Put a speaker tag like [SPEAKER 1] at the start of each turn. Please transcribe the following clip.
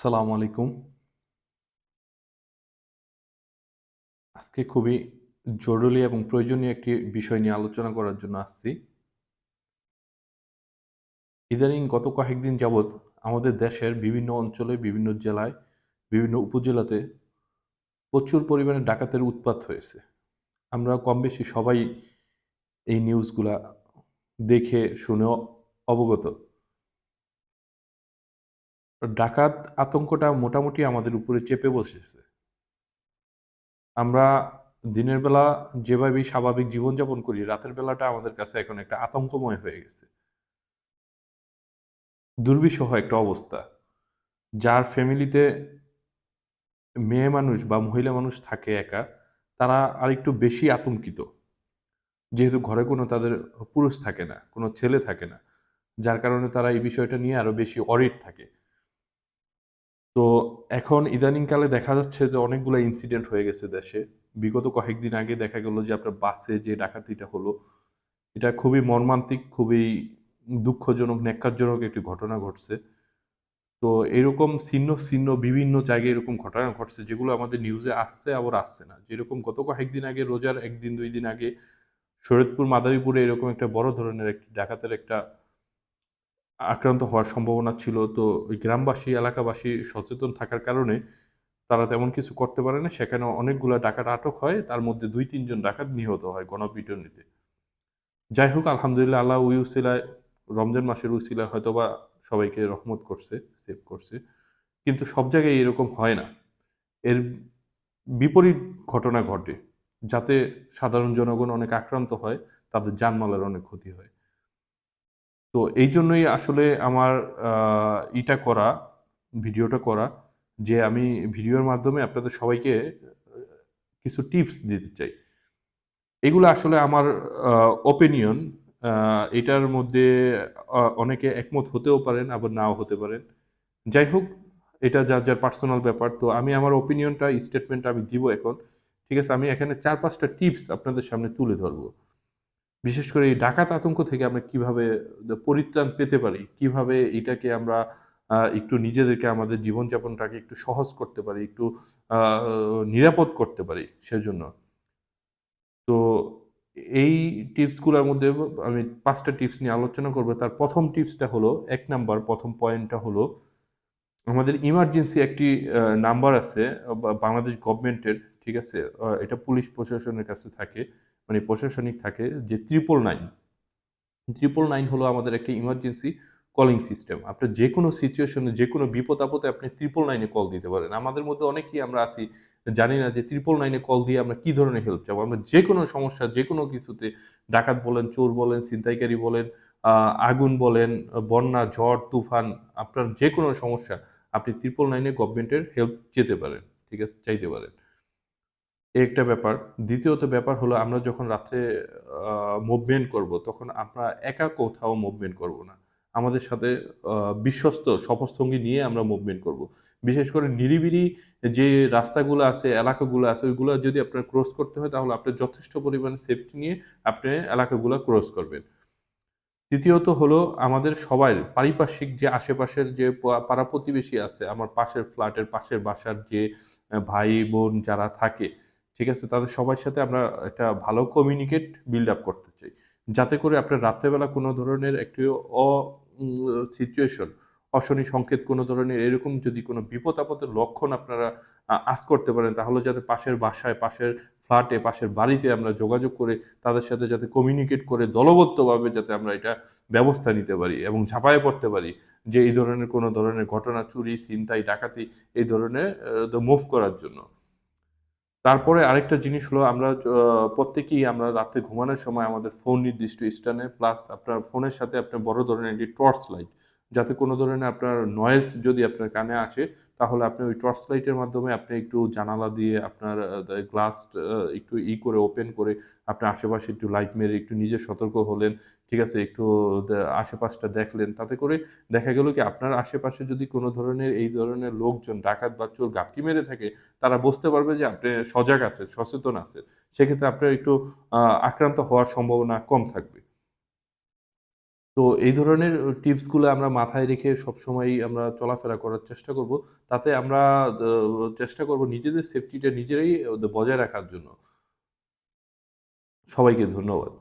[SPEAKER 1] আসসালামু আলাইকুম। আজকে খুবই জরুরি এবং প্রয়োজনীয় একটি বিষয় নিয়ে আলোচনা করার জন্য আসছি। ইদানিং গত কয়েকদিন যাবৎ আমাদের দেশের বিভিন্ন অঞ্চলে, বিভিন্ন জেলায়, বিভিন্ন উপজেলাতে প্রচুর পরিমাণে ডাকাতের উৎপাত হয়েছে। আমরা কম বেশি সবাই এই নিউজগুলা দেখে শুনে অবগত। ডাকাত আতঙ্কটা মোটামুটি আমাদের উপরে চেপে বসেছে। আমরা দিনের বেলা যেভাবেই স্বাভাবিক জীবনযাপন করি, রাতের বেলাটা আমাদের কাছে এখন একটা আতঙ্কময় হয়ে গেছে। দুর্বিষহ একটা অবস্থা, যার ফ্যামিলিতে মেয়ে মানুষ বা মহিলা মানুষ থাকে একা, তারা আরেকটু বেশি আতঙ্কিত। যেহেতু ঘরে কোনো তাদের পুরুষ থাকে না, কোনো ছেলে থাকে না, যার কারণে তারা এই বিষয়টা নিয়ে আরও বেশি অরিড থাকে। তো এখন ইদানিংকালে দেখা যাচ্ছে যে অনেকগুলো ইনসিডেন্ট হয়ে গেছে দেশে। বিগত কয়েকদিন আগে দেখা গেল যে আপনার বাসে যে ডাকাতিটা হলো, এটা খুবই মর্মান্তিক, খুবই দুঃখজনক, ন্যাক্কারজনক একটি ঘটনা ঘটছে। তো এরকম ছিন্ন ছিন্ন বিভিন্ন জায়গায় এরকম ঘটনা ঘটছে যেগুলো আমাদের নিউজে আসছে আবার আসছে না। যেরকম গত কয়েকদিন আগে, রোজার একদিন, দুই দিন আগে শরীয়তপুর মাদারীপুরে এরকম একটা বড় ধরনের একটি ডাকাতের একটা আক্রান্ত হওয়ার সম্ভাবনা ছিল। তো গ্রামবাসী, এলাকাবাসী সচেতন থাকার কারণে তারা তেমন কিছু করতে পারে না। সেখানে অনেকগুলো ডাকাত আটক হয়। তার মধ্যে দুই, তিনজন ডাকাত নিহত হয় গণপিটুনিতে। যাই হোক, আলহামদুলিল্লাহ, আল্লাহ ওই উসিলায়, রমজান মাসের উসিলায় হয়তোবা সবাইকে রহমত করছে, সেভ করছে। কিন্তু সব জায়গায় এরকম হয় না। এর বিপরীত ঘটনা ঘটে। যাতে সাধারণ জনগণ অনেক আক্রান্ত হয়, তাদের জানমালের অনেক ক্ষতি হয়। তো এই জন্যই আসলে আমার ইটা করা, ভিডিওটা করা যে আমি ভিডিওর মাধ্যমে আপনাদের সবাইকে কিছু টিপস দিতে চাই। এগুলো আসলে আমার ওপিনিয়ন এটার মধ্যে অনেকে একমত হতেও পারেন, আবার নাও হতে পারেন। যাই হোক, এটা যার যার পার্সোনাল ব্যাপার, তো আমি আমার ওপিনিয়নটা স্টেটমেন্ট আমি দিব এখন। ঠিক আছে, আমি এখানে চার পাঁচটা টিপস আপনাদের সামনে তুলে ধরবো। বিশেষ করে এই ডাকাত আতঙ্ক থেকে আমরা কীভাবে পরিত্রাণ পেতে পারি? কীভাবে এটাকে আমরা একটু নিজেদেরকে আমাদের জীবনযাপনটাকে একটু সহজ করতে পারি, একটু নিরাপদ করতে পারি সেজন্য? তো এই টিপসগুলোর মধ্যে আমি পাঁচটা টিপস নিয়ে আলোচনা করব। তার প্রথম টিপসটা হলো, এক নাম্বার, প্রথম পয়েন্টটা হলো, আমাদের ইমার্জেন্সি একটি নাম্বার আছে বাংলাদেশ গভর্নমেন্টের, ঠিক আছে? এটা পুলিশ প্রশাসনের কাছে থাকে। মানে প্রশাসনিক থাকে, যে ত্রিপল নাইন ত্রিপল নাইন হলো আমাদের একটা ইমার্জেন্সি কলিং সিস্টেম আপনার যে কোনো সিচুয়েশনে যে কোনো বিপদ আপদে আপনি ত্রিপল নাইনে কল দিতে পারেন। আমাদের মধ্যে অনেকেই আমরা আছি, জানি না যে ত্রিপল নাইনে কল দিয়ে আমরা কী ধরনের হেল্প চাবো। আমরা যে কোনো সমস্যা যে কোনো কিছুতে, ডাকাত বলেন, চোর বলেন, ছিনতাইকারী বলেন আগুন বলেন, বন্যা, ঝড়, তুফান, আপনার যে কোনো সমস্যা, আপনি ত্রিপল নাইনে গভর্নমেন্টের হেল্প যেতে পারেন, ঠিক আছে? চাইতে পারেন। একটা ব্যাপার। দ্বিতীয়ত ব্যাপার হলো, আমরা যখন রাত্রে মুভমেন্ট করব, তখন আমরা একা কোথাও মুভমেন্ট করব না। আমাদের সাথে বিশ্বস্ত, সফরসঙ্গী নিয়ে আমরা মুভমেন্ট করব। বিশেষ করে নিরিবিলি যে রাস্তাগুলো আছে, এলাকাগুলো আছে, ওইগুলো যদি আপনার ক্রস করতে হয়, তাহলে আপনার যথেষ্ট পরিমাণে সেফটি নিয়ে আপনি এলাকাগুলো ক্রস করবেন। তৃতীয়ত হলো, আমাদের সবাই, পারিপার্শ্বিক যে আশেপাশের যে পাড়া প্রতিবেশী আছে, আমার পাশের ফ্ল্যাটের পাশের বাসার যে ভাই বোন যারা থাকে ঠিক আছে? তাদের সবার সাথে আমরা একটা ভালো কমিউনিকেট বিল্ড আপ করতে চাই। যাতে করে আপনার রাত্রেবেলা কোনো ধরনের একটি অ সিচুয়েশন অশনি সংকেত কোনো ধরনের এরকম যদি কোনো বিপদ আপদের লক্ষণ আপনারা আজ করতে পারেন, তাহলে যাতে পাশের বাসায়, পাশের ফ্ল্যাটে পাশের বাড়িতে আমরা যোগাযোগ করে তাদের সাথে যাতে কমিউনিকেট করে দলবদ্ধভাবে যাতে আমরা এটা ব্যবস্থা নিতে পারি এবং ঝাঁপায়ে পড়তে পারি যে এই ধরনের কোনো ধরনের ঘটনা, চুরি, ছিনতাই, ডাকাতি, এই ধরনের মুভ করার জন্য। তারপরে আরেকটা জিনিস হলো আমরা প্রত্যেকেই আমরা রাতে ঘুমানোর সময় আমাদের ফোন নির্দিষ্ট স্থানে প্লাস আপনার ফোনের সাথে আপনার বড় ধরনের একটি টর্চ লাইট যাতে কোনো ধরনের আপনার নয়েজ যদি আপনার কানে আসে, তাহলে আপনি ওই টর্চ লাইটের মাধ্যমে আপনি একটু জানালা দিয়ে আপনার গ্লাস একটু ই করে ওপেন করে আপনার আশেপাশে একটু লাইট মেরে একটু নিজে সতর্ক হলেন ঠিক আছে, একটু আশেপাশটা দেখলেন, তাতে করে দেখা গেল কি আপনার আশেপাশে যদি কোনো ধরনের এই ধরনের লোকজন ডাকাত বা চোর গাপটি মেরে থাকে, তারা বুঝতে পারবে যে আপনি সজাগ আছেন, সচেতন আছেন। সেক্ষেত্রে আপনার একটু আক্রান্ত হওয়ার সম্ভাবনা কম থাকবে। তো এই ধরনের টিপসগুলো আমরা মাথায় রেখে সবসময় আমরা চলাফেরা করার চেষ্টা করব। তাতে আমরা চেষ্টা করব নিজেদের সেফটিটা নিজেরাই বজায় রাখার জন্য। সবাইকে ধন্যবাদ।